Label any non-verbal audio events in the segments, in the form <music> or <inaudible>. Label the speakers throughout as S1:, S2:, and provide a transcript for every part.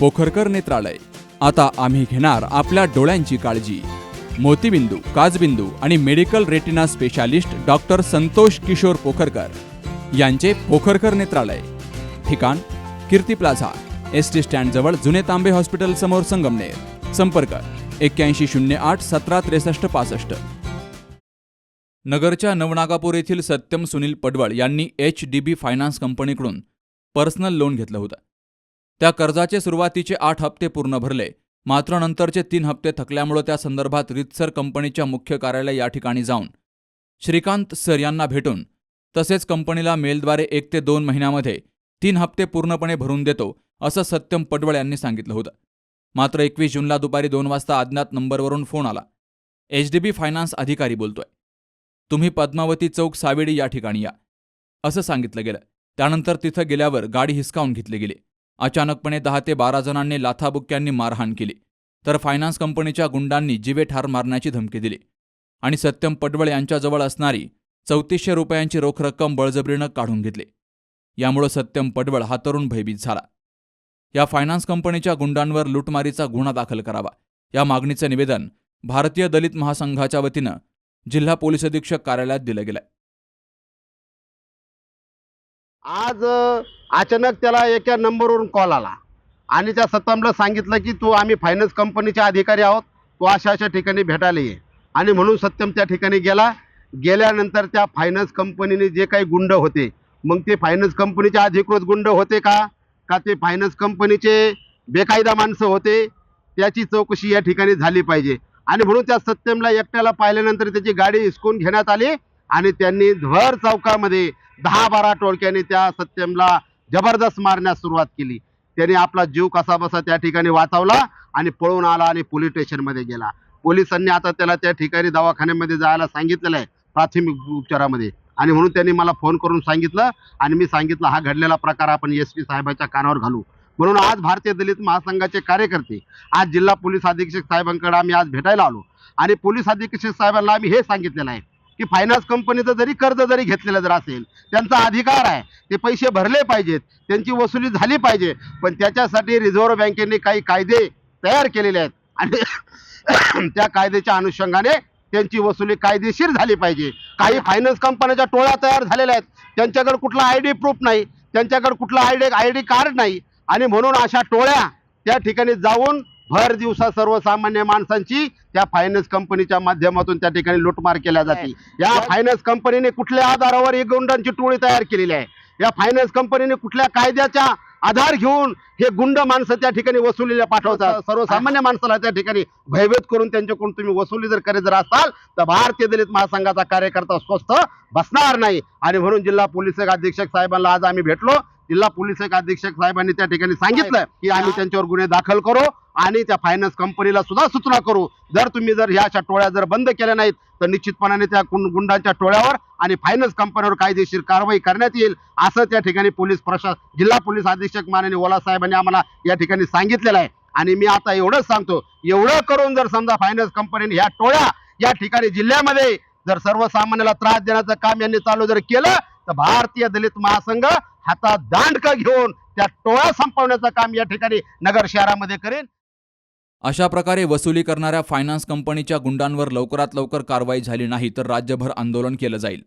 S1: पोखरकर नेत्रालय. आता आम्ही घेणार आपल्या डोळ्यांची काळजी. मोतीबिंदू काजबिंदू आणि medical retina specialist doctor Santosh Kishor Pokharkar यांचे पोखरकर नेत्रालय. ठिकाण कीर्ती प्लाझा एस टी स्टँडजवळ जुने तांबे हॉस्पिटल समोर संगमनेर. संपर्क एक्क्याऐंशी शून्य आठ सतरा त्रेसष्ट पासष्ट. नगरच्या नवनागापूर येथील सत्यम सुनील पडवळ यांनी एच डी बी फायनान्स कंपनीकडून पर्सनल लोन घेतलं होतं. त्या कर्जाचे सुरुवातीचे आठ हप्ते पूर्ण भरले. मात्र नंतरचे तीन हप्ते थकल्यामुळे त्या संदर्भात रितसर कंपनीच्या मुख्य कार्यालय या ठिकाणी जाऊन. श्रीकांत सर यांना भेटून तसेच कंपनीला मेलद्वारे एक ते दोन महिन्यामध्ये तीन हप्ते पूर्णपणे भरून देतो असं सत्यम पडवळ यांनी सांगितलं होतं. मात्र एकवीस जूनला दुपारी दोन वाजता अज्ञात नंबरवरून फोन आला. एच डी बी फायनान्स अधिकारी बोलतोय. तुम्ही पद्मावती चौक सावेडी या ठिकाणी या असं सांगितलं गेलं. त्यानंतर तिथं गेल्यावर गाडी हिसकावून घेतली गेली. अचानकपणे दहा ते बारा जणांनी लाथाबुक्क्यांनी मारहाण केली. तर फायनान्स कंपनीच्या गुंडांनी जिवे ठार मारण्याची धमकी दिली. आणि सत्यम पडवळ यांच्याजवळ असणारी चौतीसशे रुपयांची रोख रक्कम बळजबरीनं काढून घेतली. यामुळं सत्यम पडवळ हा तरुण भयभीत झाला. या फायनान्स कंपनीच्या गुंडांवर लुटमारीचा गुन्हा दाखल करावा या मागणीचं निवेदन भारतीय दलित महासंघाच्या वतीनं जिल्हा पोलीस अधीक्षक कार्यालयात दिलं गेलं
S2: आज अचानक त्याला एका नंबरवरून कॉल आला. आणि त्या सत्तामला सांगितलं की तू आम्ही फायनान्स कंपनीचे अधिकारी आहोत. तू अशा अशा ठिकाणी भेटायला ये. आणि म्हणून सत्यम त्या ठिकाणी गेला. गेल्यानंतर त्या फायनान्स कंपनीने जे काही गुंड होते मग ते फायनान्स कंपनीचे अधिकृत गुंड होते का? का ते फायनान्स कंपनीचे बेकायदा माणसं होते? त्याची चौकशी या ठिकाणी झाली पाहिजे. आणि म्हणून त्या सत्यमला एकट्याला पाहिल्यानंतर त्याची गाडी हिसकून घेण्यात आली. आणि त्यांनी भर चौकामध्ये दहा बारा टोळक्याने त्या सत्यमला जबरदस्त मारण्यास सुरुवात केली. त्याने आपला जीव कसा बसा त्या ठिकाणी वाचवला आणि पळून आला आणि पोलीस स्टेशनमध्ये गेला. पोलिसांनी आता त्याला त्या ठिकाणी दवाखान्यामध्ये जायला सांगितलेलं आहे प्राथमिक उपचारामध्ये. आणि म्हणून त्यांनी मला फोन करून सांगितलं आणि मी सांगितलं हा घडलेला प्रकार आपण एस पी साहेबाच्या कानावर घालू. म्हणून आज भारतीय दलित महासंघाचे कार्यकर्ते आज जिल्हा पोलीस अधीक्षक साहेबांकडे आम्ही आज भेटायला आलो. आणि पोलीस अधीक्षक साहेबांना आम्ही हे सांगितलेलं आहे की फायनान्स कंपनीचं जरी कर्ज जरी घेतलेलं जर असेल त्यांचा अधिकार आहे. ते पैसे भरले पाहिजेत. त्यांची वसुली झाली पाहिजे. पण त्याच्यासाठी रिझर्व्ह बँकेने काही कायदे तयार केलेले आहेत. आणि <coughs> त्या कायद्याच्या अनुषंगाने त्यांची वसुली कायदेशीर झाली पाहिजे. काही फायनान्स कंपन्याच्या टोळ्या तयार झालेल्या आहेत. त्यांच्याकडे कुठला आय डी प्रूफ नाही. त्यांच्याकडे कुठला I D I D card नाही. आणि म्हणून अशा टोळ्या त्या ठिकाणी जाऊन भर दिवसा सर्वसामान्य माणसांची त्या फायनान्स कंपनीच्या माध्यमातून त्या ठिकाणी लुटमार केल्या जाते. या फायनान्स कंपनीने कुठल्या आधारावर एक गुंडांची टोळी तयार केलेली आहे? या फायनान्स कंपनीने कुठल्या कायद्याच्या आधार घेऊन हे गुंड माणसं त्या ठिकाणी वसुलीला पाठवतात? सर्वसामान्य माणसाला त्या ठिकाणी भयभीत करून त्यांच्याकडून तुम्ही वसुली जर करीत जर असाल तर भारतीय दलित महासंघाचा कार्यकर्ता स्वस्थ बसणार नाही. आणि म्हणून जिल्हा पोलीस अधीक्षक साहेबांना आज आम्ही भेटलो. जिल्हा पोलीस अधीक्षक साहेबांनी त्या ठिकाणी सांगितलं की आम्ही त्यांच्यावर गुन्हे दाखल करू. आणि त्या फायनान्स कंपनीला सुद्धा सूचना करू. जर तुम्ही जर ह्या अशा टोळ्या जर बंद केल्या नाहीत तर निश्चितपणाने त्या गुंडांच्या टोळ्यावर आणि फायनान्स कंपनीवर कायदेशीर कारवाई करण्यात येईल असं त्या ठिकाणी पोलीस प्रशास जिल्हा पोलीस अधीक्षक माननीय ओला साहेबांनी आम्हाला या ठिकाणी सांगितलेलं आहे. आणि मी आता एवढंच सांगतो एवढं करून जर समजा फायनान्स कंपनीने ह्या टोळ्या या ठिकाणी जिल्ह्यामध्ये जर सर्वसामान्याला त्रास देण्याचं काम यांनी चालू जर केलं तर भारतीय दलित महासंघ हातात दांडकं घेऊन त्या टोळ्या संपवण्याचं काम या ठिकाणी नगर शहरामध्ये करेल.
S1: अशा प्रकारे वसुली करणाऱ्या फायनान्स कंपनीच्या गुंडांवर लवकरात लवकर कारवाई झाली नाही तर राज्यभर आंदोलन केलं जाईल.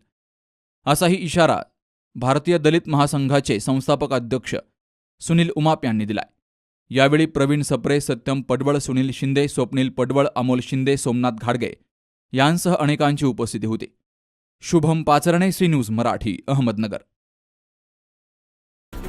S1: असाही इशारा भारतीय दलित महासंघाचे संस्थापक अध्यक्ष सुनील उमाप यांनी दिलाय. यावेळी प्रवीण सप्रे सत्यम पडवळ सुनील शिंदे स्वप्नील पडवळ अमोल शिंदे सोमनाथ घाडगे यांसह अनेकांची उपस्थिती होती. Shubham Pacharne C news Marathi Ahmednagar.